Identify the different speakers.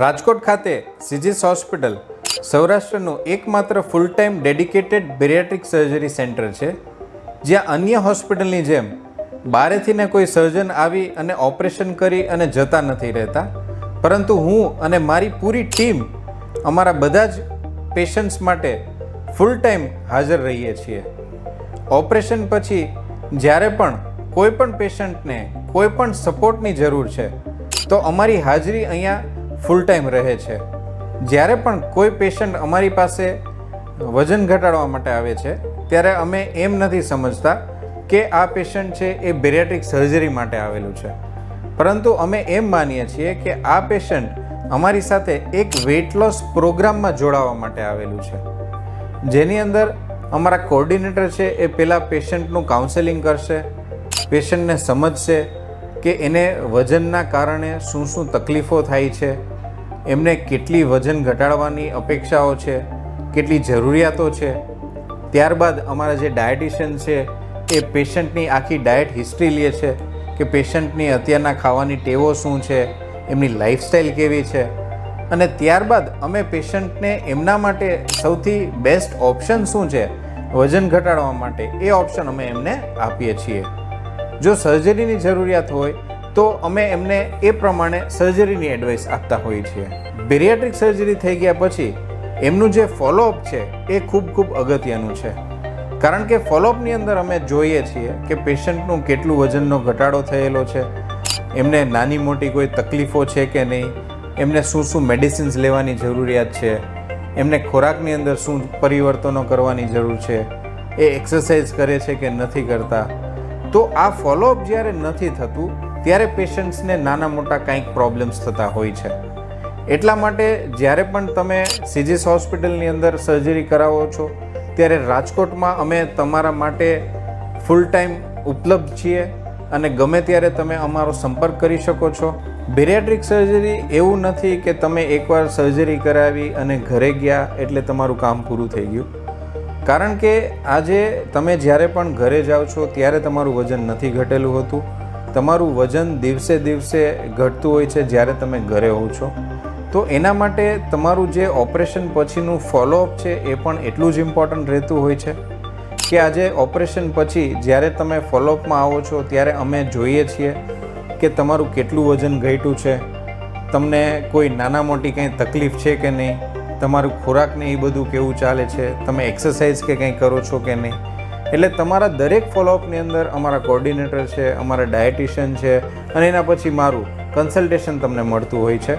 Speaker 1: રાજકોટ ખાતે સિજીસ હોસ્પિટલ સૌરાષ્ટ્રનું એકમાત્ર full time dedicated bariatric surgery centre છે, જ્યાં અન્ય હોસ્પિટલની જેમ બારેથીને કોઈ સર્જન આવી અને ઓપરેશન કરી અને જતા નથી રહેતા. પરંતુ હું અને મારી પૂરી ટીમ અમારા બધા જ પેશન્ટ્સ માટે ફૂલ ટાઈમ હાજર રહીએ છીએ. ઓપરેશન પછી જ્યારે પણ કોઈ પણ પેશન્ટને કોઈ પણ સપોર્ટની જરૂર છે, તો અમારી હાજરી અહીંયા ફૂલ ટાઈમ રહે છે. જ્યારે પણ કોઈ પેશન્ટ અમારી પાસે વજન ઘટાડવા માટે આવે છે, ત્યારે અમે એમ નથી સમજતા કે આ પેશન્ટ છે એ બેરિયાટ્રિક સર્જરી માટે આવેલું છે. પરંતુ અમે એમ માનીએ છીએ કે આ પેશન્ટ અમારી સાથે એક વેઇટ લોસ પ્રોગ્રામમાં જોડાવા માટે આવેલું છે. જેની અંદર અમારા કોર્ડિનેટર છે એ પહેલાં પેશન્ટનું કાઉન્સેલિંગ કરશે, પેશન્ટને સમજશે કે એને વજનના કારણે શું શું તકલીફો થાય છે એમને કેટલી વજન ઘટાડવાની અપેક્ષાઓ છે, કેટલી જરૂરિયાતો છે. ત્યારબાદ અમારા જે ડાયટિશિયન છે, એ પેશન્ટની આખી ડાયટ હિસ્ટ્રી લે છે કે પેશન્ટની અત્યારના ખાવાની ટેવો શું છે, એમની લાઈફસ્ટાઈલ કેવી છે. અને ત્યારબાદ અમે પેશન્ટને એમના માટે સૌથી બેસ્ટ ઓપ્શન શું છે, વજન ઘટાડવા માટે એ ઓપ્શન અમે એમને આપીએ છીએ. જો સર્જરીની જરૂરિયાત હોય તો અમે એમને એ પ્રમાણે સર્જરીની એડવાઇસ આપતા હોઈએ છીએ. બેરિયાટ્રિક સર્જરી થઈ ગયા પછી એમનું જે ફોલોઅપ છે એ ખૂબ ખૂબ અગત્યનું છે. કારણ કે ફોલોઅપની અંદર અમે જોઈએ છીએ કે પેશન્ટનું કેટલું વજનનો ઘટાડો થયેલો છે, એમને નાની મોટી કોઈ તકલીફો છે કે નહીં, એમને શું શું મેડિસિન્સ લેવાની જરૂરિયાત છે, એમને ખોરાકની અંદર શું પરિવર્તનો કરવાની જરૂર છે, એ એક્સરસાઇઝ કરે છે કે નથી કરતા. તો આ ફોલોઅપ જ્યારે નથી થતું ત્યારે પેશન્ટ્સને નાના મોટા કંઈક પ્રોબ્લેમ્સ થતા હોય છે. એટલા માટે જ્યારે પણ તમે સીજીસ હોસ્પિટલની અંદર સર્જરી કરાવો છો, ત્યારે રાજકોટમાં અમે તમારા માટે ફૂલ ટાઈમ ઉપલબ્ધ છીએ અને ગમે ત્યારે તમે અમારો સંપર્ક કરી શકો છો. બેરિયાટ્રિક સર્જરી એવું નથી કે તમે એકવાર સર્જરી કરાવી અને ઘરે ગયા એટલે તમારું કામ પૂરું થઈ ગયું. કારણ કે આજે તમે જ્યારે પણ ઘરે જાઓ છો, ત્યારે તમારું વજન નથી ઘટેલું હોતું. તમારું વજન દિવસે દિવસે ઘટતું હોય છે જ્યારે તમે ઘરે હોવ છો. તો એના માટે તમારું જે ઓપરેશન પછીનું ફોલોઅપ છે એ પણ એટલું જ ઇમ્પોર્ટન્ટ રહેતું હોય છે કે આજે ઓપરેશન પછી જ્યારે તમે ફોલોઅપમાં આવો છો ત્યારે અમે જોઈએ છીએ કે તમારું કેટલું વજન ઘટ્યું છે. તમને કોઈ નાના મોટી કંઈ તકલીફ છે કે નહીં? તમારું ખોરાકને એ બધું કેવું ચાલે છે? તમે એક્સરસાઇઝ કે કંઈ કરો છો કે નહીં? એટલે તમારા દરેક ફોલોઅપની અંદર અમારા કોર્ડિનેટર છે, અમારા ડાયટિશિયન છે અને એના પછી મારું કન્સલ્ટેશન તમને મળતું હોય છે.